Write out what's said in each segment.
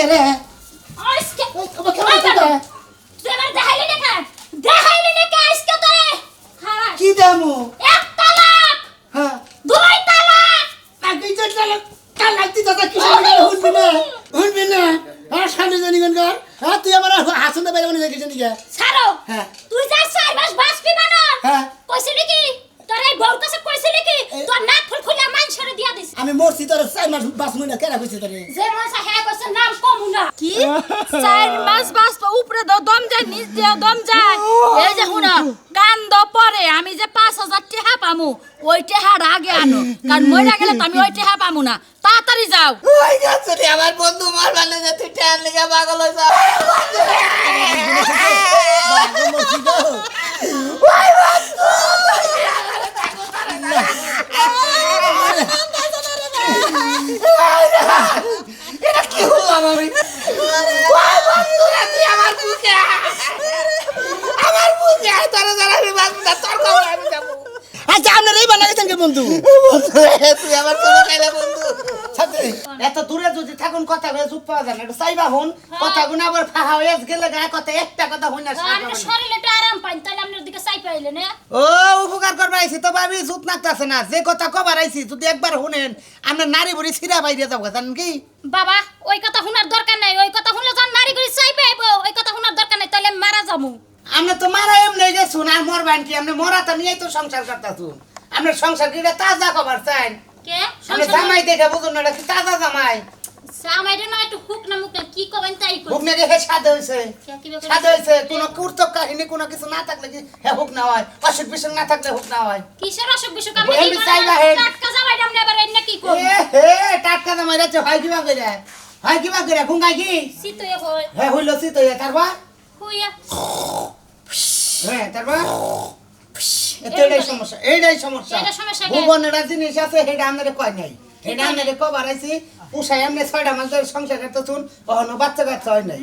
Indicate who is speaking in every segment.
Speaker 1: আজকে রে
Speaker 2: আজকে
Speaker 1: ওই, ওই, কেমন আছিস রে?
Speaker 2: তুই আমার দেখাইলি না কেন দেখাইলি না কেন আজকে তোরে হ্যাঁ
Speaker 1: কি দেমু
Speaker 2: এক তালাক
Speaker 1: হ্যাঁ
Speaker 2: দুই তালাক
Speaker 1: আগে যে তালাক তালাক দিতে তা কিছু না শুনবি না শুনবি না আর সামনে জানি গান কর হ্যাঁ তুই আমার হাসন দে বাইরে মনে দেখিস নাকি
Speaker 2: ছাড়ো
Speaker 1: হ্যাঁ
Speaker 2: তুই যা চার মাস বাঁচবি মানো
Speaker 1: হ্যাঁ
Speaker 2: কইছিলি কি তোর এই বউর কাছে কইছিলি কি
Speaker 1: এ-
Speaker 2: তোর নাক ফুল খুলে মানুষের দিয়া দিস
Speaker 1: আমি মরছি তোর চার মাস বাস মুই না কেনা কইছে তোরে
Speaker 2: যে মানুষ হ্যাঁ কইছে নাম কমু না
Speaker 3: কি চার মাস বাস উপরে দাও দম যায় নিচ দিয়ে দম যায় এই যে শুনো কান্দ পরে আমি যে পাঁচ হাজার টেহা পামু ওই টেহার আগে আনো কারণ মরে গেলে তো আমি ওই টেহা পামু না তাড়াতাড়ি যাও।
Speaker 4: ওই গাছটি আমার বন্ধু মার বালে যে তুই ট্যান লিখে পাগল তুই আমার তোরা তোর আমি যাব।
Speaker 1: আচ্ছা আপনার এই বানা গেছেন কে বন্ধু?
Speaker 4: তুই আমার কোনো খাইলে বন্ধু।
Speaker 1: এত দূরে যদি থাকুন কথা বলে চুপ পাওয়া যায় না। একটু চাইবা হন কথা গুনা আবার ফাহা হয়ে গেলে গায়ে কথা একটা কথা হই না
Speaker 2: আমরা শরীরে একটু আরাম পাই তাহলে আপনার দিকে চাই পাইলে না?
Speaker 1: ও উপকার করবার আইছি তো ভাবি জুত নাকতাছে না। যে কথা কবার আইছি যদি একবার শুনেন আপনার নারী বুড়ি ছিড়া বাইরে যাব জানেন কি?
Speaker 2: বাবা ওই কথা শোনার দরকার নাই ওই কথা শুনলে যখন নারী করে চাই পাইবো ওই কথা শোনার দরকার নাই তাহলে মারা যাব।
Speaker 1: আমরা তো মারা এমনি গেছুন আর মরবান কি? আমরা মরা তো নিয়েই তো সংসার করতাছুন। আপনার সংসার কি তাজা খবর চাই
Speaker 2: কে?
Speaker 1: আমরা জামাই দেখে বুঝুন না কি তাজা জামাই?
Speaker 2: না একটু হুক না মুখ কি কবেন তাই কই
Speaker 1: হুক নাকি হে সাদে হয়েছে
Speaker 2: কে কি ব্যাপার?
Speaker 1: সাদে কোনো কুর্তক কাহিনী কোনো কিছু না থাকলে কি হে হুক না হয়? অসুখ বিসুখ না থাকলে হুক না হয়।
Speaker 2: কিসের অসুখ বিসুখ?
Speaker 1: না
Speaker 2: টাটকা কি কই
Speaker 1: এ হে টাটকা জামাই রাচ্ছে হয় হয় কি
Speaker 2: সিতো এ
Speaker 1: হে হইল সি তো তারপর?
Speaker 2: হুইয়া।
Speaker 1: হ্যাঁ তারপর? এটাই সমস্যা এইটাই সমস্যা? ভুবন একটা জিনিস আছে সেটা কয় নাই। এটা কবার ছয়টা মাস ধরে সংসার করতে শুন কখনো বাচ্চা কাচ্চা হয় নাই।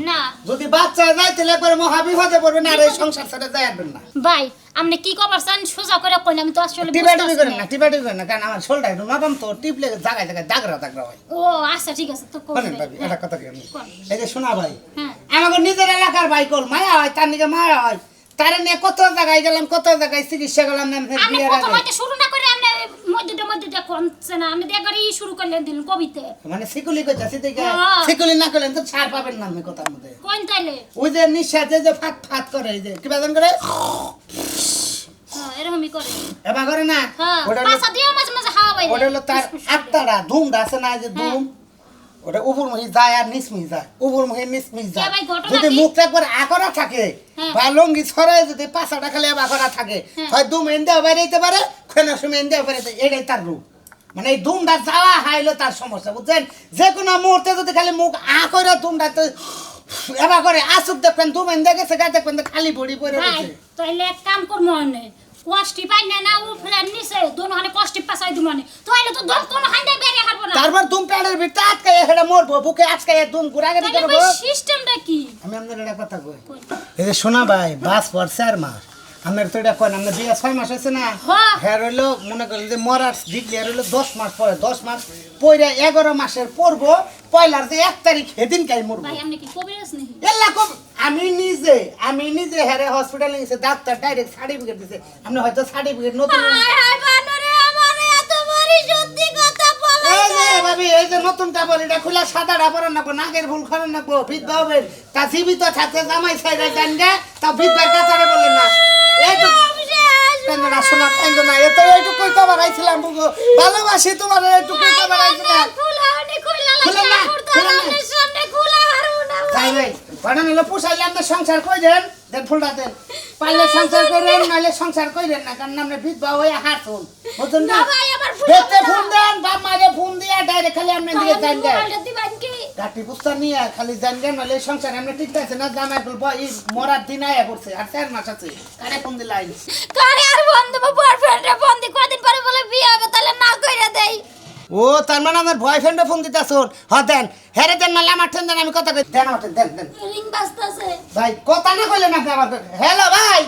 Speaker 1: যদি বাচ্চা যায় তাহলে একবারে মহাবিপদে পড়বেন আর এই সংসার ছেড়ে যায় আসবেন না।
Speaker 2: ভাই আপনি কি কবার চান সোজা করে কইন আমি তো আসলে
Speaker 1: টিপা টিপি করেন
Speaker 2: না।
Speaker 1: টিপা টিপি করেন না কারণ আমার শোলটা একটু তো টিপলে জায়গায় জায়গায় দাগরা দাগরা হয়।
Speaker 2: ও আচ্ছা ঠিক আছে তো কই
Speaker 1: ভাবি একটা কথা কি এই যে শোনা ভাই
Speaker 2: হ্যাঁ।
Speaker 1: আমাকে নিজের এলাকার ভাই কল মায়া হয় তার নিকে মায়া হয়। তারে নিয়ে কত জায়গায় গেলাম কত জায়গায় চিকিৎসা করলাম না
Speaker 2: আপনি
Speaker 1: বিয়ের আগে
Speaker 2: শুরু না করে আপনি মধ্যে মধ্যে দেখছে না। আপনি একবারই শুরু করলেন দিন কবিতে।
Speaker 1: মানে সিকুলি কইতাছি দেখে
Speaker 2: হ্যাঁ।
Speaker 1: সিকুলি না করলেন তো ছাড় পাবেন না আমি কথার মধ্যে।
Speaker 2: কোন তাইলে।
Speaker 1: ওই যে নিঃশ্বাস যে ফাট ফাট করে এই যে কি বাজন করে?
Speaker 2: হ্যাঁ এরকমই করে।
Speaker 1: এবার করে না
Speaker 2: হ্যাঁ
Speaker 1: ওটা হলো-
Speaker 2: দিয়ে মাঝে মাঝে হাওয়া বাইরে
Speaker 1: ওটা হলো তার আত্মারা ধুমটা আছে না যে ধুম। ওটা উপর মুহি যায় আর নিচমি যায় উপর মুহি নিচমি যায় যদি? মুখটা একবার আকরা থাকে
Speaker 2: হ্যাঁ।
Speaker 1: বা লঙ্গি ছড়ায় যদি পাঁচাটা খালি আকরা থাকে
Speaker 2: হ্যাঁ।
Speaker 1: হয় দুম এনদেও বেরাইতে পারে খেলা সময় এনদেও বেরাইতে এটাই তার রূপ মানে এই দুমটা যাওয়া হাইলো তার সমস্যা বুঝছেন যে কোনো মুহূর্তে যদি খালি মুখ আ করে দুমটা তো এবার করে আসুক দেখবেন দুম এনদে গেছে গা দেখবেন খালি বড়ি
Speaker 2: ভাই
Speaker 1: গেছে
Speaker 2: তাইলে এক কাম করব কষ্টি পাই না না উপরে নিচে দোনো হানে কষ্টি পাসাই দিব মানে তাইলে তো দম কোন হান্ডে বেরে হারবো না।
Speaker 1: তারপর দুম প্যাডের ভিতরে আটকায় হেটা মরবো বুকে আটকায় দুম ঘুরাঘুরি
Speaker 2: তাইলে
Speaker 1: করব
Speaker 2: সিস্টেমটা কি?
Speaker 1: আমি আপনার একটা কথা কই। এই যে শোনা ভাই বাস পর চার মাস। আপনার তো এটা কয় আপনার বিয়ে ছয় মাস হয়েছে না?
Speaker 2: হ্যাঁ।
Speaker 1: রইল মনে করেন যে মরার ডিক্লিয়ার রইল দশ মাস পরে দশ মাস পরে এগারো মাসের পড়ব পয়লার যে এক তারিখ সেদিন কাই মরবো এল্লা কব আমি নিজে আমি নিজে হ্যারে হসপিটালে গেছে ডাক্তার ডাইরেক্ট সার্টিফিকেট দিছে। আপনি হয়তো সার্টিফিকেট নতুন এই যে ভাবি এই যে নতুন কাপড় এটা খোলা সাদা ডাপড় নাকবো নাকের ভুল করেন নাকবো বিধবা হবেন। তা জীবিত থাকতে জামাই সাইডে যান গে কাতারে বলেন না। ভালোবাসি তোমার
Speaker 2: খুলে
Speaker 1: না, খুলে না।
Speaker 2: সামনে খুলা হারু না
Speaker 1: তাই ভাই পাঠান হলো পুষাইলে আপনি সংসার কই দেন? দেন ফুলটা দেন। পাইলে সংসার করেন নাহলে সংসার কইরেন না কারণ আপনি বিধবা হয়ে হাঁটুন বুঝুন না? দেখতে। ফোন দেন বা মারে ফোন দিয়ে ডাইরেক্ট খালি আপনি দিকে যান গাটি পুস্তা নিয়ে খালি জানগেন নাহলে সংসার এমনি ঠিক আছে না জামাই বলব এই মরার দিন আয়া করছে আর চার মাস আছে। কারে ফোন দিলাই
Speaker 2: কারে আর বন্ধু বয়ফ্রেন্ডে বন্ধু কদিন পরে বলে বিয়ে হবে তাহলে না কইরা দেই।
Speaker 1: ও তার মানে আমার বয়ফ্রেন্ডে ফোন দিতে আসুন হ দেন। হ্যাঁ দেন নাহলে আমার ঠেন দেন আমি কথা কই দেন আমার দেন দেন।
Speaker 2: রিং বাজতাছে।
Speaker 1: ভাই কথা না কইলেন আপনি আমার হ্যালো ভাই!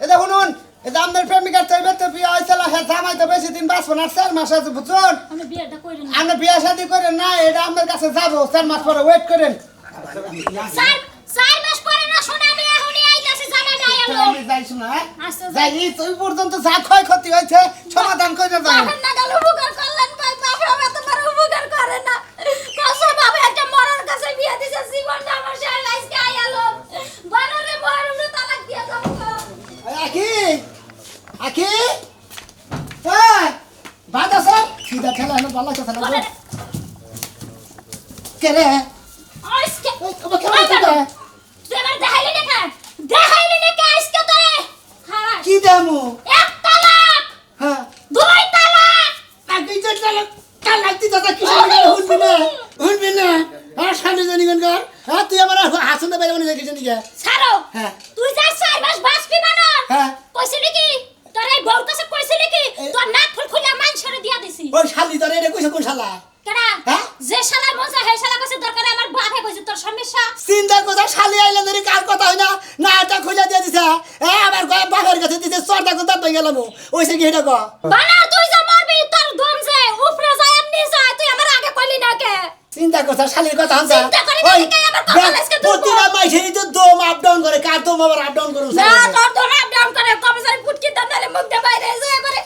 Speaker 1: এটা শুনুন। এটা আমাদের প্রেমিকার চাইবে তো বিয়ে হয়েছিল হ্যাঁ জামাই তো বেশি দিন বাঁচবো না চার মাস আছে বুঝুন
Speaker 2: আমি বিয়েটা কইরা না।
Speaker 1: আপনি বিয়ে শাদি করেন না এটা আমাদের কাছে যাব চার মাস পরে ওয়েট করেন। চার মাস পরে না শোনা আমি এখনই আইতাছি জানা নাই
Speaker 5: আমি যাই শোনা হ্যাঁ?
Speaker 1: আচ্ছা,
Speaker 5: যাই তুই পর্যন্ত যা ক্ষয়ক্ষতি হয়েছে সমাধান করে যাই
Speaker 1: বাপের নাগাল উপকার করলেন ভাই বাপের আমার তোমার উপকার করে না কাছে বাবা একটা মরার কাছে বিয়ে দিছে জীবনটা আমার শেষ আজকে আইয়ালো বানরে মরুরে তালাক দিয়া যাব
Speaker 5: আকি আকি হ্যাঁ ভাত আছে সিধা ঠেলা হলো ভালো কথা না কে রে?
Speaker 1: আজকে।
Speaker 5: তোমার কেমন কথা
Speaker 1: তুই আমার দেখাইলি না কেন দেখাইলি না কে আজকে তোরে? হ্যাঁ
Speaker 5: কি দামু
Speaker 1: এক তালাক।
Speaker 5: হ্যাঁ।
Speaker 1: দুই তালাক।
Speaker 5: আকি যে চালা চালা তুই দাদা কি শুনবি না শুনবি না। শুনবি না। আর সামনে জানি কোন কর হ্যাঁ তুই আমার হাসন বাইরে মানে কিছু নিকে?
Speaker 1: ছাড়ো।
Speaker 5: হ্যাঁ।
Speaker 1: তুই যা চার মাস বাঁচবি বানর
Speaker 5: হ্যাঁ।
Speaker 1: কইছিলি কি? তোর এই বউর কাছে কইছিলি কি তোর নাক ফুল খুলে মাংসরে দিয়া দিছি।
Speaker 5: ওই শালি তোর এটা কইছে কোন শালা?
Speaker 1: কেডা?
Speaker 5: হ্যাঁ?
Speaker 1: যে শালার মজা হে শালা কইছে দরকার আমার বাপে কইছে তোর সমস্যা?
Speaker 5: চিন্তা কথা শালি আইলে ধরে কার কথা হয় না? না এটা খুলে দিয়ে দিছে হ্যাঁ? আমার ঘরে বাবার কাছে দিছে চর্দা কথা তো গেলাম ওইসে কি এটা কো
Speaker 1: বানর তুই যা মরবি তোর দম যে উপরে যায় এমনি যায় তুই আমার আগে কইলি না কে?
Speaker 5: চিন্তা কথা শালির কথা
Speaker 1: না, আজকে দুর্বল।
Speaker 5: প্রতিটা মাইশেরই তো দম আপ ডাউন করে কার দম আবার আপ ডাউন করে
Speaker 1: না তোর দম আপ ডাউন করে কবে জানি ফুটকি দাম নালে মুখ দে বাইরে যায় এবারে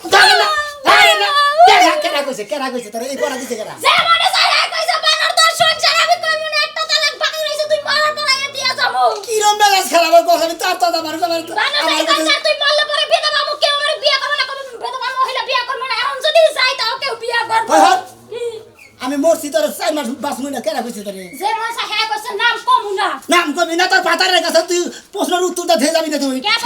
Speaker 5: কেনা কইছে কেনা কইছে তোর এই পড়া দিছে কেনা
Speaker 1: যে মনে যায় হ্যাঁ কইছে বানর তোর সংসার আমি কইবো না একটা তালাক বাকি রইছে তুই মারার পড়াইয়া দিয়া যাব
Speaker 5: কিরম মেলাজ খেলাবার কথা আমি তার তো আমার আমার
Speaker 1: বানর
Speaker 5: আমার
Speaker 1: তুই
Speaker 5: কাছে
Speaker 1: কইছে তুই মরলে পরে বিধবা মুখ কেউ আমার বিয়ে করবে না কবে বিধবা মহিলা বিয়ে করবে না এখন যদি যাই তাও কেউ বিয়ে করবে
Speaker 5: হয়, হয়।
Speaker 1: কি?
Speaker 5: আমি মরছি তোর চার মাস পাঁচ মিনিট কেনা কইছে তোর
Speaker 1: যে মনসা হ্যাঁ কইছে নাম কমু না
Speaker 5: নাম কবি না তোর পাতারের কাছে তুই প্রশ্নের উত্তরটা ধে যাবি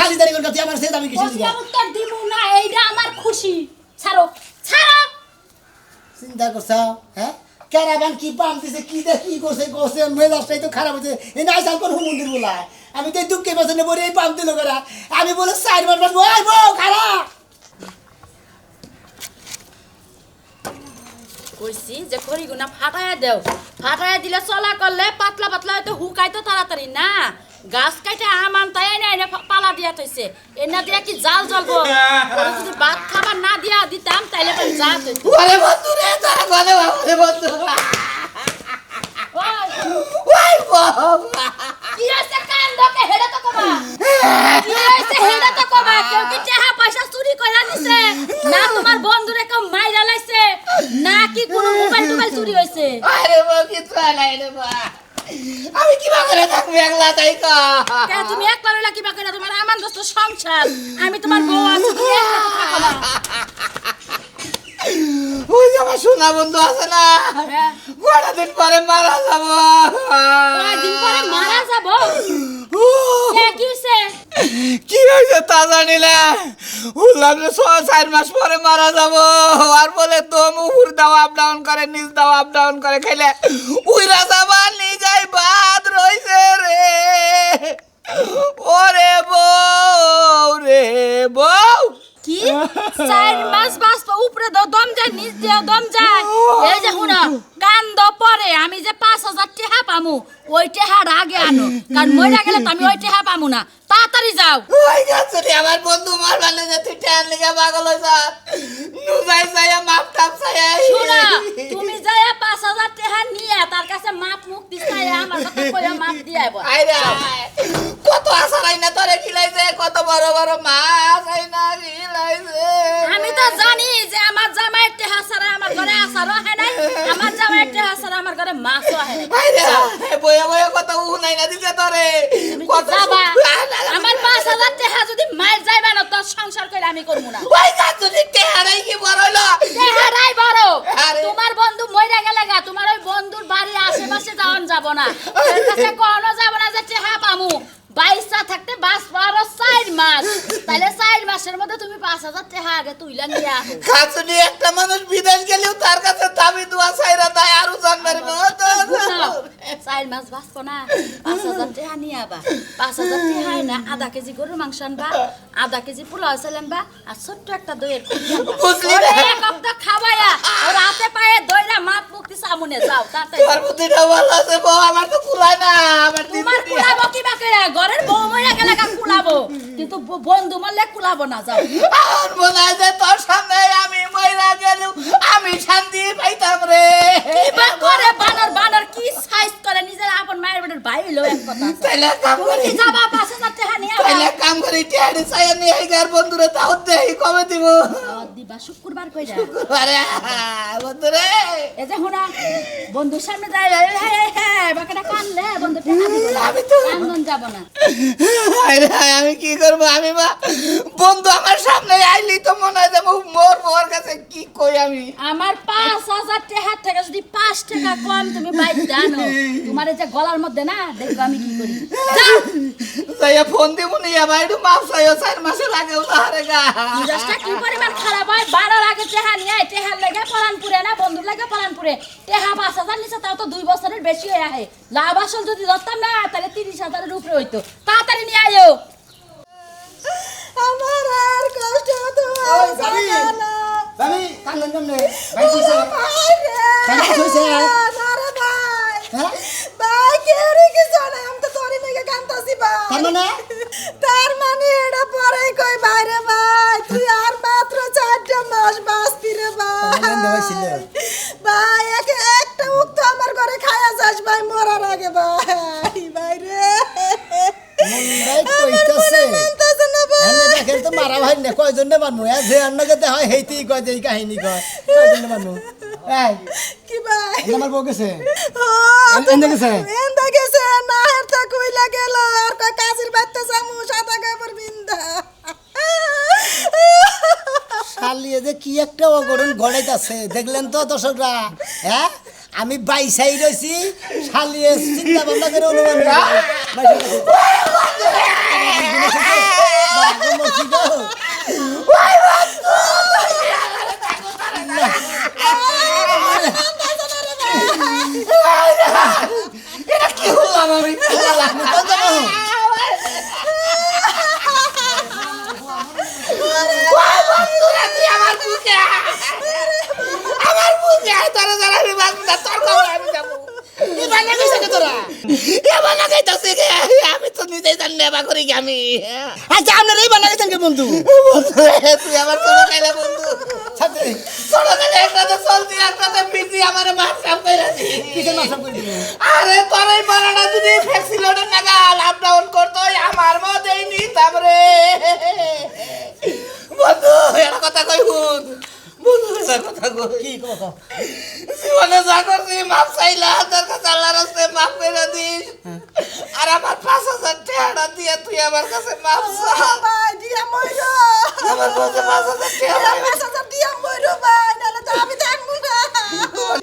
Speaker 5: না তুই আমার সে কিছু
Speaker 1: উত্তর দিমু না এইটা আমার খুশি। ছাড়ো ছাড়ো।
Speaker 5: চিন্তা করছ হ্যাঁ? ক্যারাবান কি পাম দিছে কি দে কি করছে করছে মেজাজটাই তো খারাপ হয়েছে এই নাই সাল কোন মন্দির বলা আমি তো দুঃখের বছর বলে এই পাম দিল করা আমি বলে চার মাস মাস ওই বউ খারাপ
Speaker 2: কইছি যে খড়ি গুনা ফাটাইয়া দেও। ফাটাইয়া দিলে চলা করলে পাতলা পাতলা হয়তো হুকাই তো তাড়াতাড়ি না? গাছ কাইটে আমান তাই এনে এনে পালা দিয়া থইছে এনে দিয়া কি জাল জ্বলবো? যদি ভাত খাবার না দিয়া দিতাম তাইলে পরে যা
Speaker 4: ওরে বন্ধু রে তারা বন্ধু। ওই বাবা।
Speaker 1: কি কান দকে হেডে তো কবা।
Speaker 2: কি হইছে হেডা তো কবা। কেউ কি টাকা পয়সা চুরি কইরা নিছে না তোমার বন্ধুরে কেউ মাইরা লাইছে? না কি কোনো মোবাইল টোবাইল চুরি হইছে?
Speaker 4: আরে বাবা রে আমি কিবা করে থাকব একলা তাই কা
Speaker 2: তুমি একলা রইলা কিবা কইরা তোমার আমার দোস্ত সংসার। আমি তোমার বউ আছি তুমি একলা থাকো না।
Speaker 4: ওই যে আমার সোনা বন্ধু আছে না
Speaker 2: হ্যাঁ।
Speaker 4: কটা দিন পরে মারা যাব?
Speaker 2: কয়দিন পরে মারা যাব? কে হইছে?
Speaker 4: কি হয়েছে তা জানি না। উঠলাম যে ছ চার মাস পরে মারা যাব। আর বলে দম উহুর দাও আপ ডাউন করে নিজ দাও আপ ডাউন করে খাইলে উইরা যাবা নিজাই বাদ রইছে রে। ওরে বউ রে বউ।
Speaker 2: কি? চার মাস বাস উপরে দাও দম যায় নিচ দিয়ে দম যায়। এই যে শুনো কান্দ পরে আমি যে পাঁচ হাজার টেহা পামু ওই টেহার আগে আনো। কারণ মরে গেলে তো আমি ওই টেহা পামু না। তাড়াতাড়ি যাও।
Speaker 4: ওই গাছটি আমার বন্ধু মার ভালো যে তুই ট্যান লিগা পাগল হইছ নুজাই যাইয়া মাপ টাপ চাইয়া
Speaker 2: শোনা তুমি যায় পাঁচ হাজার টেহা নিয়ে তার কাছে মাপ মুক্তি চাই আমার কথা কইয়া মাপ দিয়ে আইব।
Speaker 4: আইরে কত আশা রাই না তোরে খিলাইছে কত বড় বড় মাছ আই না খিলাইছে।
Speaker 2: আমি তো জানি যে আমার জামাই টেহা ছাড়া আমার ঘরে আসারও হয় নাই আমার জামাই টেহা ছাড়া আমার ঘরে মাছও হয়
Speaker 4: আইরে আয়। বইয়া বইয়া কত উ নাই না দিছে তোরে। কত না, না, না।
Speaker 2: আমার পাঁচ হাজার টেহা যদি মায়ের যাইবা না তোর সংসার করে আমি করব না।
Speaker 4: ওই গাছটি টেহারাই কি বড়
Speaker 2: চেহারাই বড়। তোমার বন্ধু মইরা গেলে গা তোমার ওই বন্ধুর বাড়ির আশেপাশে যাব না। এর কাছে কোনো যাব না যে চেহা পামু। বাইশটা থাকতে বাস পারো চার মাস। তাহলে চার মাসের মধ্যে তুমি পাঁচ হাজার টাকা আগে তুইলা নিয়ে
Speaker 4: গাছটি একটা মানুষ বিদেশ গেলেও তার কাছে দাবি দোয়া চাইরা দেয় আরও জন্মের
Speaker 2: চার মাস বাঁচবো না। পাঁচ হাজার টাকা নিয়ে আবা। পাঁচ হাজার টাকা না আধা কেজি গরুর মাংস আনবা আধা কেজি পোলাও চাল আনবা আর ছোট্ট একটা দইয়ের ওর হাতে পায়ে দইরা মাপ মুক্তি সামনে যাও তাড়াতাড়ি।
Speaker 4: বউ আমার তো কুলায় না আমার
Speaker 2: তোমার কুলাবো কি বাকে ঘরের বউ মরে গেলে কুলাবো। কিন্তু ব- বন্ধু মরলে কুলাবো না যাও।
Speaker 4: আর যে তোর সামনে আমি মহিলা গেলেও আমি শান্তি পাইতাম রে
Speaker 2: এবার করে বানর বানর কি সাইজ করে নিজের আপন মায়ের বেটার বাইরে হইল এক কথা।
Speaker 4: তাইলে কাম করি।
Speaker 2: যাবা পাঁচ হাজার টাকা নিয়ে
Speaker 4: তাইলে কাম করি টিয়াড়ি চাইয়া নিয়ে গার বন্ধুরে তাও দেই কবে দিব
Speaker 2: দাওয়াত দিবা শুক্রবার কইরা।
Speaker 4: আরে বন্ধুরে।
Speaker 2: এই যে হুনা বন্ধুর সামনে যাই বাকিটা কানলে বন্ধু টাকা দিব না
Speaker 4: আমি তো-
Speaker 2: কান্দন যাব না।
Speaker 4: আরে আমি কি করব? আমি বা বন্ধু আমার সামনে আইলি তো মনে হয় যে মোর মোর কাছে কি কই আমি?
Speaker 2: আমার পাঁচ হাজার টাকা থেকে যদি পাঁচ টাকা কম তুমি বাইর জানো তোমার এই যে গলার মধ্যে না দেখো আমি কি করি।
Speaker 4: যাইয়া ফোন দিব নিয়া বাইরে মাপ চাইও চার মাসে লাগে উলারে গা।
Speaker 2: কি পরিমাণ খারাপ হয়? বারোর আগে টেহা নিয়ে টেহার লেগে পলানপুরে না বন্ধুর লেগে পলানপুরে টেহা পাঁচ হাজার নিচে তাও তো দুই বছরের বেশি হয়ে আহে লাভ আসল যদি ধরতাম না তাহলে তিরিশ হাজারের উপরে হইতো তাড়াতাড়ি নিয়ে আয়ো
Speaker 6: আমার আর কষ্ট
Speaker 1: ভাবি।
Speaker 6: জানা না।
Speaker 1: ভাবি কান্দন কেমনে ভাই কইছে
Speaker 6: ভাই
Speaker 1: কইছে?
Speaker 6: না ভাই।
Speaker 1: হ্যাঁ?
Speaker 6: ভাই, কেউরে কিছু নাই, আমি তো তোরই নাকি কান্দতাছি ভাই।
Speaker 1: তার মানে?
Speaker 6: তার মানে এটা পরেই কই ভাই রে ভাই, তুই আর মাত্র চারটা মাস বাঁচবি রে ভাই। ভাই, একে- একটা উক্ত আমার ঘরে খায়া যাস ভাই মরার আগে ভাই ভাই রে
Speaker 5: মুন্ডাই
Speaker 6: আমার
Speaker 5: কইতাছে।
Speaker 6: মানতাছে না ভাই।
Speaker 5: এনে দেখেন তো মারা ভাই না কয়জনে মানু এ যে অন্যকে দেখ হয় হেইতেই কয় যে এই কাহিনী কয় কয়জনে মানু
Speaker 1: এটা আমার বউ গেছে? এন্দা গেছে?
Speaker 6: এন্দা গেছে না হেরতা কইলা গেল আর কয় কাজের বাচ্চা সামু সাদা কাপড় বিন্দা
Speaker 5: শালিয়ে যে কি একটা অগরণ গড়াইতাছে দেখলেন তো দর্শকরা হ্যাঁ? আমি বাইসাই রয়েছি শালিয়ে চিন্তা ভাবনা করে অনুমান করে। বাইসাই রয়েছি। বাবা গো, মরছি গো।
Speaker 4: এটা কি হলাম আমি?
Speaker 5: কোন
Speaker 4: আমার বুকে। আমার বুকে তোরা যারা আমি বাঁচবো না, তোর খবর আমি যাব। আমি তো নিজেই জানি না, এবার করি আমি
Speaker 1: আচ্ছা আপনার এই বানা গেছেন বন্ধু
Speaker 4: তুই আমার খাইলে বন্ধু ছোট খাইলে একটাতে চলতি একটাতে পিছি আমার মাছ কাম করে
Speaker 1: কিসের মাসা করে দিল
Speaker 4: আরে তোর এই বানাটা যদি ফ্যাক্সিলোডের নাগাল আপ ডাউন করতো আমার মধ্যেই নিতাম রে। বন্ধু একটা কথা কই হুন বন্ধু একটা কথা কই।
Speaker 5: কি কথা?
Speaker 4: জীবনে যা করছি মাপ চাইলা তোর কাছে আল্লাহ রাস্তায় মাপ করে দিস। আর আমার পাঁচ হাজার টাকা দিয়ে তুই আমার কাছে মাপ আমার কাছে পাঁচ হাজার টাকা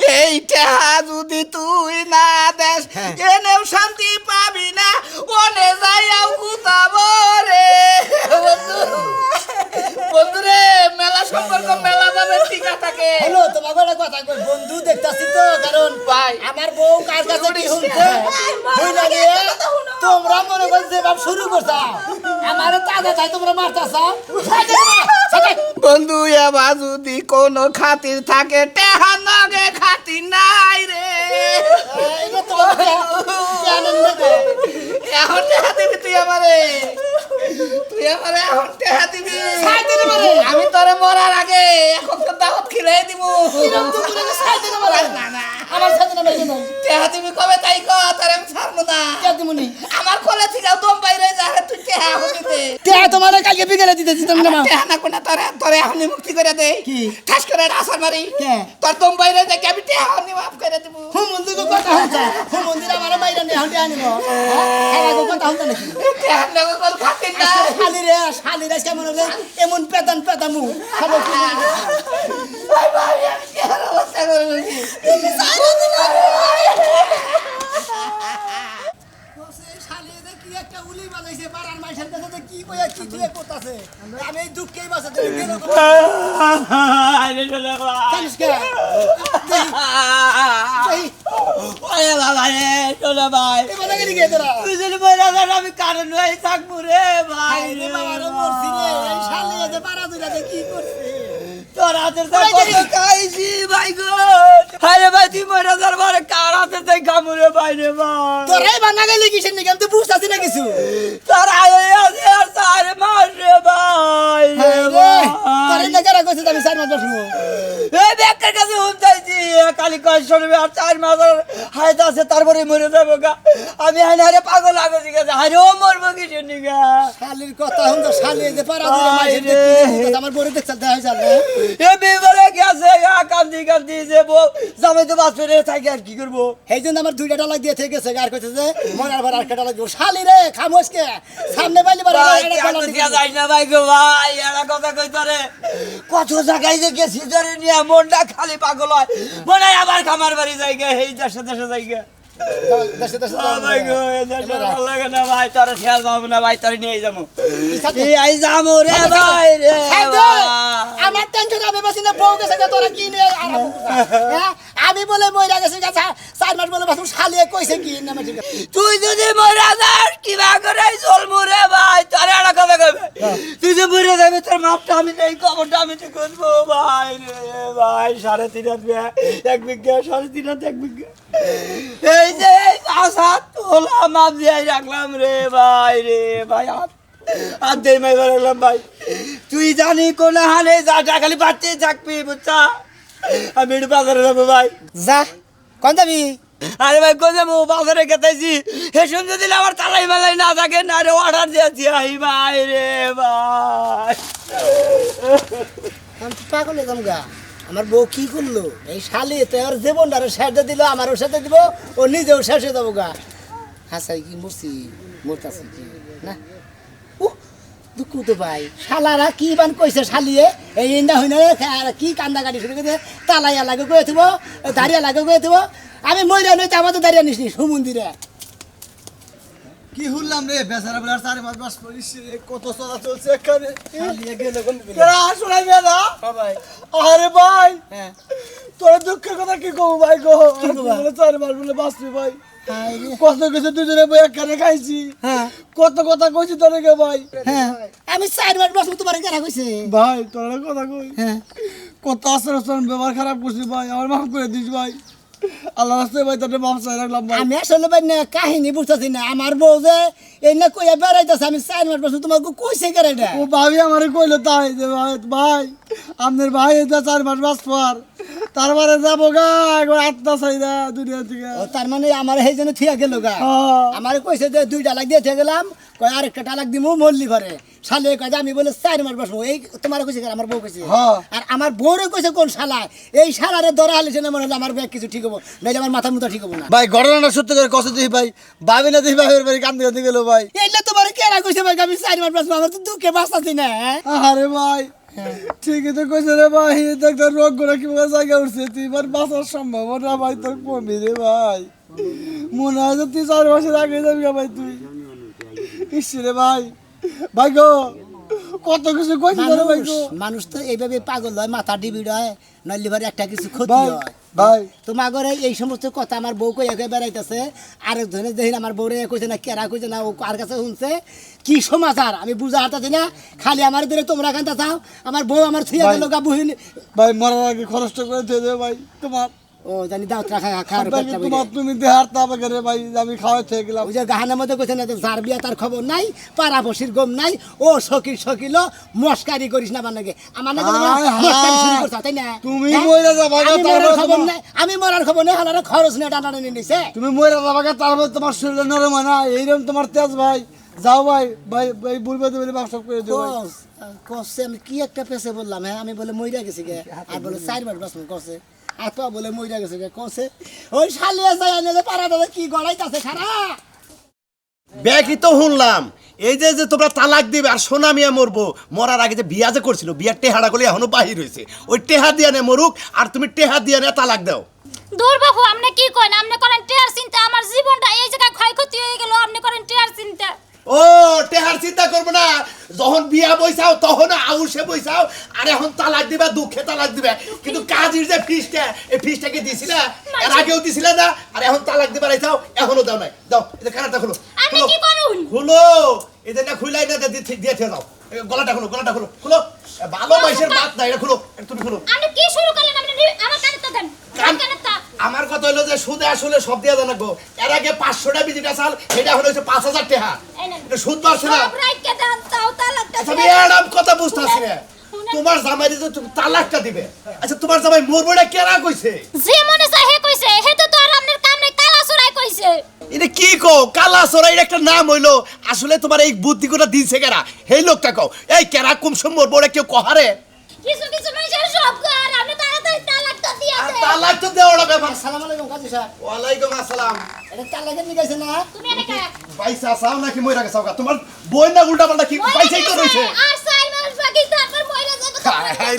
Speaker 4: এইটা যদি তুই না দেস এনেও শান্তি পাবি না ওনে যাইয়াও কুতাবো রে। বন্ধু বন্ধু রে মেলা সম্পর্ক মেলা ভাবে টিকা থাকে।
Speaker 5: হ্যালো তোমাকে একটা কথা কই বন্ধু দেখতাছি তো কারণ
Speaker 4: ভাই।
Speaker 5: আমার বউ কার কাছে কি শুনছে? হই লাগে তোমরা মনে কর যে বাপ শুরু করছা। আমার তাজা চাই তোমরা মারতাছা।
Speaker 4: বন্ধু এবার যদি কোনো খাতির থাকে টেহা নগে খাতির নাই রে
Speaker 5: এটা তোমাকে আনন্দ দেয়
Speaker 4: এখন টেহা দিবি তুই আমারে তুই আমারে এখন টেহা দিবি আমি তোরে মরার আগে এখন তো দাওয়াত খিলাই দিব না না
Speaker 5: আমার সাথে না বাইরে নাই
Speaker 4: টেহা দিবি কবে তাই কো? তোরে আমি ছাড়বো না।
Speaker 5: কে দিমুনি?
Speaker 4: আমার কোলে থেকে দম বাইরে যা তুই টেহা হবিতে
Speaker 1: তে। তোমার কালকে বিকেলে দিতে দিতাম না
Speaker 4: টেহা না কোনা তোরে তোরে এখন মুক্তি করে দে
Speaker 1: কি?
Speaker 4: ঠাস করে আসার মারি।
Speaker 1: কে?
Speaker 4: তোর দম বাইরে দেখে আমি টেহা নি মাফ করে দিব।
Speaker 1: হুম মন্দির কথা হচ্ছে। হুম মন্দির আমার বাইরে নিয়ে হাঁটে আনিব। হ্যাঁ? কথা হচ্ছে নাকি?
Speaker 4: টেহা নগে কোন খাতির না।
Speaker 1: শালি রে শালি রে কেমন হলে? এমন পেতান পেতামু খাব
Speaker 4: ভাই ভাই আমি টেহার অবস্থা করে ফেলছি।
Speaker 5: শালিয়ে কি একটা উলি বানাইছে পাড়ার মাইসের কাছে যে কি কইয়া কি দিয়ে করতাছে। আমি এই দুঃখেই বাঁচাতে এরকম জানিস কে? এই, এবার গিয়ে তোরা?
Speaker 4: আমি কারণ হয়ে থাকব রে ভাই
Speaker 5: রে বাবা রে মরছি রে। এই শালিয়ে যে পাড়া দুইটাতে কি করছে?
Speaker 4: তোর হাতের খাইছি ভাই গো। আরে ভাই তুই মরে যার বারে কার হাতের তাই কামড়ে ভাই রে ভাই?
Speaker 1: তোরাই বানা গেলি কিসের নাকি? আমি তো বুঝতেছি না কিছু।
Speaker 4: তোর আয়ে আছে আর সারে মার রে ভাই রে
Speaker 1: তোরাই না কারা আমি সার মাস বসবো
Speaker 4: এই ব্যাগটার কাছে হুন চাইছি
Speaker 3: কালি কাজ শুনবে আর চার মাস হায়দা আছে তারপরে মরে যাব গা। আমি হাই হারে পাগল আগে ঠিক আছে হারে ও মরবো কি শুনি গা?
Speaker 5: শালির কথা হন তো শালি যে পারা আমার বড় দেখতে দেখা না
Speaker 3: এ বিবরে গেছে গা কান্দি কান্দি যে বউ জামাই তো বাঁচবে রে থাকি আর কি করব?
Speaker 5: এই জন্য আমার দুইটা ডালাক দিয়ে থেকে গেছে আর কইছে যে মরার পর আর একটা ডালাক দিব। শালি রে খামোশ কে? সামনে
Speaker 3: কেন দিয়া যাই না ভাই গো ভাই এরা কথা কই তোরে কত জায়গায় যে গেছি তোরে নিয়ে মনটা খালি পাগল হয়। মনে হয় আবার খামার বাড়ি জায়গা এই দেশে দেশে জায়গা ভাই তোরে খেয়াল না ভাই তোরে নিয়ে যাব যাব রে ভাই রে
Speaker 5: আমার টেনশন আমি না বউ গেছে তোরা কি নিয়ে? হ্যাঁ? আমি বলে মইরা গেছি গা, চার মাস বলে বাসু শালিয়ে কইছে কি? না ঠিক
Speaker 3: তুই যদি মরে যাস কিবা করে চলবো রে ভাই তোর একটা কথা কবে? তুই যে মরে যাবি তোর মাপটা আমি নেই কবরটা আমি তো করব ভাই রে ভাই সাড়ে তিন হাত এক বিঘা সাড়ে তিন হাত এক বিঘা। এই যে এই পাঁচ হাত তোলা মাপ দিয়ে রাখলাম রে ভাই রে ভাই হাত হাত দিয়ে মাই রাখলাম ভাই। তুই জানি কোন হালে যা খালি বাচ্চা থাকবি বুঝছা? আমি একটু বাজারে যাব ভাই।
Speaker 5: যা কোন যাবি?
Speaker 3: আরে ভাই কোথায় মো বাজারে গেতেছি। হেসুন যদি আমার তালাই মেলাই না থাকে না রে অর্ডার দিয়েছি। আই ভাই রে ভাই।
Speaker 5: আমি পাগল হলাম গা। আমার বউ কি করল? এই শালি তোর জীবনটারে শেষ দিল আমারও সাথে দিব ও নিজেও শেষ হয়ে যাব গা। হাসাই কি মরছি মরতাছি কি? না? দুঃখ ভাই শালারা কি বান কইছে শালিয়ে? এই ইন্দা হইনা আর কি কান্দা গাড়ি শুরু করে তালাইয়া লাগে গয়ে থিব দাঁড়িয়ে লাগে গয়ে থিব। আমি মরিয়া নই আমাদের দাঁড়িয়ে নিস সুমন্দিরে
Speaker 7: কি হুললাম রে বেচারা বেলার চারি মাস মাস পরিস কত চলা চলছে এখানে।
Speaker 3: শোনাই না
Speaker 5: ভাই।
Speaker 3: আরে ভাই
Speaker 5: হ্যাঁ।
Speaker 3: তোর দুঃখের কথা কি কব ভাই গো? বলে চার মাস বলে বাঁচবি ভাই। কত কিছু দুজনে বই এখানে খাইছি।
Speaker 5: হ্যাঁ।
Speaker 3: কত কথা কইছি তোরকে ভাই।
Speaker 5: হ্যাঁ। আমি চার মাস বসবো তোমার কেনা কইছে?
Speaker 3: ভাই তোর কথা কই।
Speaker 5: হ্যাঁ।
Speaker 3: কত আসার ব্যবহার খারাপ করছি ভাই আমার মাফ করে দিস ভাই। আল্লাহ রাস্তায় ভাই তোর মাফ চাই রাখলাম ভাই।
Speaker 5: আমি আসলে ভাই না কাহিনী বুঝতেছি না। আমার বউ যে এই না কইয়া বেড়াইতেছে আমি চার মাস বসে তোমাকে কইছে কেন এটা?
Speaker 3: ও ভাবি আমার কইলো তাই যে ভাই ভাই আপনার ভাই এটা চার মাস বাস পর তারপরে যাব গা একবার আত্মা চাই না দুনিয়া থেকে।
Speaker 5: ও তার মানে আমার সেই জন্য থিয়া গেল গা?
Speaker 3: হ্যাঁ।
Speaker 5: আমার কইছে যে দুই ডালাক দিয়ে থিয়া গেলাম কয় আরেকটা ডালাক দিমু মল্লি ঘরে। শালে কয় আমি বলে চার মাস বসবো। এই তোমার কইছে আমার বউ কইছে।
Speaker 3: হ্যাঁ।
Speaker 5: আর আমার বউরে কইছে কোন শালা? এই শালারে ধরা হালিছে না মনে হলো আমার ব্যাগ কিছু ঠিক হব নাইলে আমার মাথা মুথা ঠিক হব না।
Speaker 7: ভাই ঘটনাটা সত্যি করে কষ্ট দিই ভাই। ভাবি না দিই ভাইয়ের বাড়ি কান্দে কান্দে গেল ভাই।
Speaker 5: এইটা তোমার কেনা কইছে ভাই? আমি চার মাস বসবো আমার তো দুঃখে বাঁচাছি না হ্যাঁ?
Speaker 3: আরে ভাই ঠিকই তো কইছে রে ভাই। দেখতে রোগ করে কি জায়গা উঠছে তুই এবার বাঁচার সম্ভাবনা ভাই তোর কমই রে ভাই। মনে হয় তুই চার মাসের আগে যাবি ভাই তুই। ইস রে ভাই। ভাই গো কত কিছু কইছি ভাই
Speaker 5: মানুষ
Speaker 3: গো।
Speaker 5: মানুষ তো এইভাবে পাগল হয় মাথা ডিবিড হয় নইলে ভাই একটা কিছু ক্ষতি হয়।
Speaker 3: ভাই।
Speaker 5: তোমার ঘরে এই সমস্ত কথা আমার বউ কই একে বেড়াইতেছে আরেকজনে দেখি আমার বউরে কইছে না কেরা কইছে না ও কার কাছে শুনছে কি সমাচার? আমি বুঝা হাতাছি না খালি আমার ধরে তোমরা কান্তা চাও আমার বউ আমার থুয়া
Speaker 3: ভাই।
Speaker 5: গেল গা বুহিন।
Speaker 3: ভাই মরার আগে খরচটা করে দিয়ে দেবে ভাই তোমার।
Speaker 5: ও জানি রাখা খাওয়ার
Speaker 3: তোমার তুমি দেহার তাবে রে ভাই? আমি খাওয়াই থেকে গেলাম।
Speaker 5: ওই যে গাহানের মধ্যে কইছে না যার বিয়া তার খবর নাই গম নাই ও মস্কারি করিস না বানাকে আমার নাকি তোমরা। মস্কারি শুরু করছ, তাই না?
Speaker 3: তুমি
Speaker 5: হ্যাঁ?
Speaker 3: মইরা যাবা গা,
Speaker 5: আমি মরার খবর
Speaker 3: তোমার-
Speaker 5: নাই আমি মরার খবর নেই হালারে খরচ নিয়ে টানা নিয়ে নিছে।
Speaker 3: তুমি মরে যাবাকে তারপর তোমার শরীরে নরম না এইরকম তোমার তেজ ভাই। যাও ভাই ভাই ভাই বলবে তো বলে বাক্স করে দিও ভাই।
Speaker 5: কসে আমি কি একটা পেছে বললাম হ্যাঁ? আমি বলে মইরা গেছি গে। আর বলে চারবার বাস কসে আর তো বলে মইরা গেছে গে কসে ওই শালিয়া যায় এনে যে পাড়া দাদা কি গড়াইতাছে খারাপ
Speaker 8: ব্যাগই তো শুনলাম। এই যে যে তোমরা তালাক দিবে আর সোনা মিয়া মরবো মরার আগে যে বিয়া যে করছিল বিয়ার টেহাটা গুলি এখনও বাহির হয়েছে ওই টেহা দিয়ে নে মরুক আর তুমি টেহা দিয়ে নে তালাক দাও।
Speaker 6: দূর বাবু আপনি কি করেন আপনি করেন টেয়ার চিন্তা আমার জীবনটা এই জায়গায় ক্ষয়ক্ষতি হয়ে গেল আপনি করেন টেয়ার চিন্তা।
Speaker 8: ও টেহার চিন্তা করব না। যখন বিয়া বইসাও তখন আউসে বইসাও আর এখন তালাক দিবা দুঃখে তালাক দিবে। কিন্তু কাজের যে ফিসটা এই ফিসটাকে দিছিলা? এর আগেও দিছিলা না? আর এখন তালাক দিবার আইসাও এখনও দাও নাই। দাও এটা কানাটা খুলো। খুলো। খুলো। এটা না খুলাই না দিয়ে দিয়ে- দিয়ে দাও। গলাটা খুলো গলাটা খুলো খুলো। ভালো বাদ না এটা খুলো তুমি খুলো।
Speaker 6: আপনি কি শুরু করলেন আপনি আমার কানেরটা দেন
Speaker 8: আমার কথা হলো যে সুদে আসলে সব দিয়ে জানাব এর আগে পাঁচশোটা বিজিটা চাল এটা হলো হচ্ছে পাঁচ হাজার টাকা এটা সুদ পারছে না।
Speaker 6: তালাকটা
Speaker 8: আচ্ছা ম্যাডাম কথা বুঝতেছি না তোমার জামাই যে তুমি তালাকটা দিবে। আচ্ছা তোমার জামাই মরবো না কেরা কইছে?
Speaker 6: যে মনে
Speaker 8: এটা কি কো কালা সরাইর একটা নাম হইল আসলে তোমার এই বুদ্ধি বুদ্ধিগুলো দিছে কেরা? এই লোকটা কও এই কেরা কুমসুম মরবো না কেউ কহারে
Speaker 6: কিছু কিছু মানুষের সব কর আপনি তাড়াতাড়ি তালাকটা দিয়ে
Speaker 8: আর তালাক তো দেওয়াটা ব্যাপার
Speaker 5: আসসালামু আলাইকুম কাজী সাহেব।
Speaker 8: ওয়ালাইকুম আসসালাম।
Speaker 5: এটা তালাকে নিয়ে না?
Speaker 6: তুমি এনে কাক
Speaker 8: পয়সা চাও নাকি মইরা গেছাও গা? তোমার বই না উল্টা পাল্টা কি পয়সাই তো রয়েছে?
Speaker 6: আর সাই মাস বাকি তারপর মহিলা যাবে
Speaker 8: হায়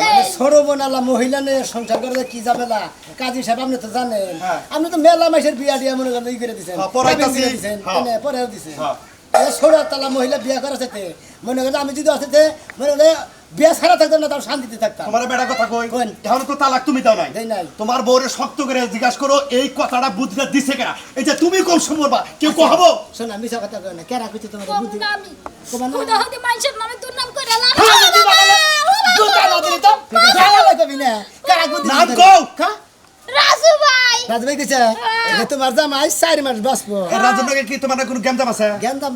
Speaker 6: দেন
Speaker 5: সরবনালা মহিলা নিয়ে সংসার কি ঝামেলা কাজী সাহেব আপনি তো জানেন
Speaker 8: হ্যাঁ।
Speaker 5: আপনি তো মেলা মাসের বিয়া দিয়ে মনে করেন ই করে দিচ্ছেন পরে দিচ্ছেন
Speaker 8: হ্যাঁ।
Speaker 5: পরেও
Speaker 8: হ্যাঁ।
Speaker 5: এই ষোলো তালা মহিলা বিয়া করার সাথে মনে করেন আমি যদি আসতে মনে করেন বিয়া ছাড়া থাকতাম না তাও শান্তিতে থাকতাম।
Speaker 8: তোমার বেড়া কথা কই?
Speaker 5: কোন?
Speaker 8: এখন তো তালাক তুমি দাও নাই।
Speaker 5: নাই।
Speaker 8: তোমার বউরে শক্ত করে জিজ্ঞাসা করো এই কথাটা বুদ্ধিটা দিছে কেনা এই যে তুমি কম মরবা কেউ কহাবো?
Speaker 5: শোনা মিশা কথা কয় না কেরা কইছে তোমার বুদ্ধি? কমান
Speaker 6: খুদা হতে মানুষের নামে দুর্নাম করে লাভ
Speaker 5: হ্যাঁ, দুটা না। দিলি তো। কেরা কইবি না। কেরা বুদ্ধি
Speaker 8: নাম কও।
Speaker 5: হ্যাঁ?
Speaker 6: রাজু ভাই।
Speaker 5: রাজভাই কইছে যে তোমার জামাই চার মাস বাঁচবো।
Speaker 8: এই রাজনগরে কি তোমার কোনো জ্ঞান আছে?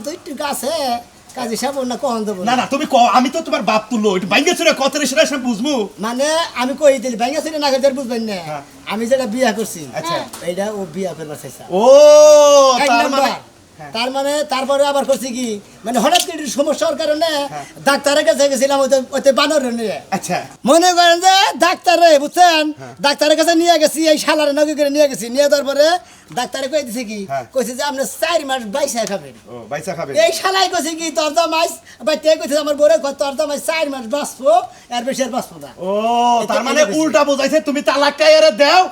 Speaker 5: তো একটু আছে কাজী সাহেব না কখন দেবো?
Speaker 8: না না তুমি কও আমি তো তোমার বাপ তুললো এটা বাইঙ্গে ছিল কত রে সেটা সে বুঝমু
Speaker 5: মানে আমি কই দিলি ছিল না করে বুঝবেন না।
Speaker 8: হ্যাঁ।
Speaker 5: আমি যেটা বিয়া করছি
Speaker 8: আচ্ছা।
Speaker 5: এইটা ও বিয়া করবার চাইছা।
Speaker 8: ও তার মানে
Speaker 5: তার মানে তারপরে আবার করছি কি মানে হঠাৎ সমস্যার কারণে
Speaker 8: হ্যাঁ।
Speaker 5: ডাক্তারের কাছে গেছিলাম ওইতে বানর নিয়ে
Speaker 8: আচ্ছা
Speaker 5: মনে করেন যে ডাক্তারে বুঝছেন
Speaker 8: হ্যাঁ।
Speaker 5: ডাক্তারের কাছে নিয়ে গেছি এই শালারে নগি করে নিয়ে গেছি নিয়ে যাওয়ার পরে ডাক্তারে কই দিছে কি
Speaker 8: হ্যাঁ।
Speaker 5: কইছে যে আপনি চার মাস বাইসা খাবেন
Speaker 8: বাইসা খাবে
Speaker 5: এই শালাই কইছে কি বা তে কইছে আমার বড় জামাই চার মাস বাঁচবো এর বেশি আর বাঁচবো না
Speaker 8: ও তার মানে উল্টা বোঝাইছে তুমি তালাকটা এর দাও।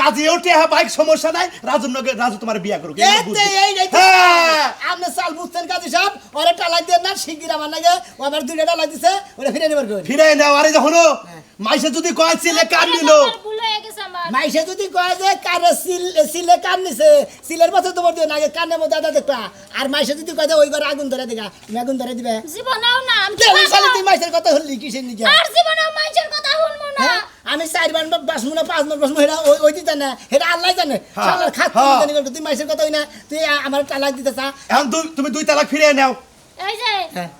Speaker 8: কাজে ওঠে হ্যাঁ বাইক সমস্যা নাই রাজু নগে রাজু তোমার বিয়া করুক এই
Speaker 5: এই এই। আপনি চাল বুঝছেন কাজী সাহেব ওরে টালাক দিয়ে শিগগির আমার লাগে ও আমার দুইটা টালাক দিছে ওরে ফিরে নেবার কই?
Speaker 8: ফিরে নাও আরে যখন
Speaker 5: হ্যাঁ।
Speaker 8: মাইসে যদি কয় ছিলে কান নিল।
Speaker 6: ভুল গেছে আমার।
Speaker 5: মাইসে যদি কয় যে কারে সিল কান নিছে সিলের পাশে তোমার আগে কানের মধ্যে দাদা দেখবা। আর মাইসে যদি কয় যে ওই ঘরে আগুন ধরে দিগা তুমি আগুন ধরে দিবে?
Speaker 6: জীবনেও না
Speaker 5: তুই মাইসের কথা হলি কিসের নিকে
Speaker 6: আর জীবনেও মানুষের কথা শুনব না।
Speaker 5: হ্যাঁ আমি চার বার বাসমু না পাঁচ বার বাসমু এটা ওই ওই দিতে না এটা আল্লাহ জানে।
Speaker 8: হ্যাঁ,
Speaker 5: খাত তুই মাইসের কথা হই না তুই আমার টালাক দিতে চা।
Speaker 8: এখন তুমি দুই তালাক ফিরে নাও।
Speaker 6: এই যে
Speaker 5: হ্যাঁ।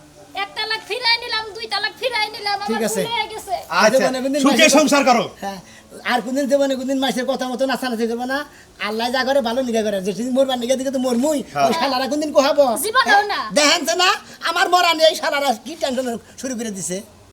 Speaker 6: এক তালাক ফিরাই নিলাম দুই তালাক ফিরাই নিলাম আমার
Speaker 5: ঠিক আছে।
Speaker 6: হয়ে
Speaker 8: আচ্ছা। সুখে সংসার করো।
Speaker 5: হ্যাঁ। আর কোনদিন জীবনে কোনদিন মাসের কথা মতো নাচানাচি করব না। আল্লাহ যা করে ভালো নিগা করে। যেদিন মরবার নিগা দিকে তো মরমুই। ওই শালারা কোনদিন কোহাবো?
Speaker 6: জীবনেও না।
Speaker 5: দেখেন না আমার মরা নেই শালারা কি টেনশন শুরু করে দিছে?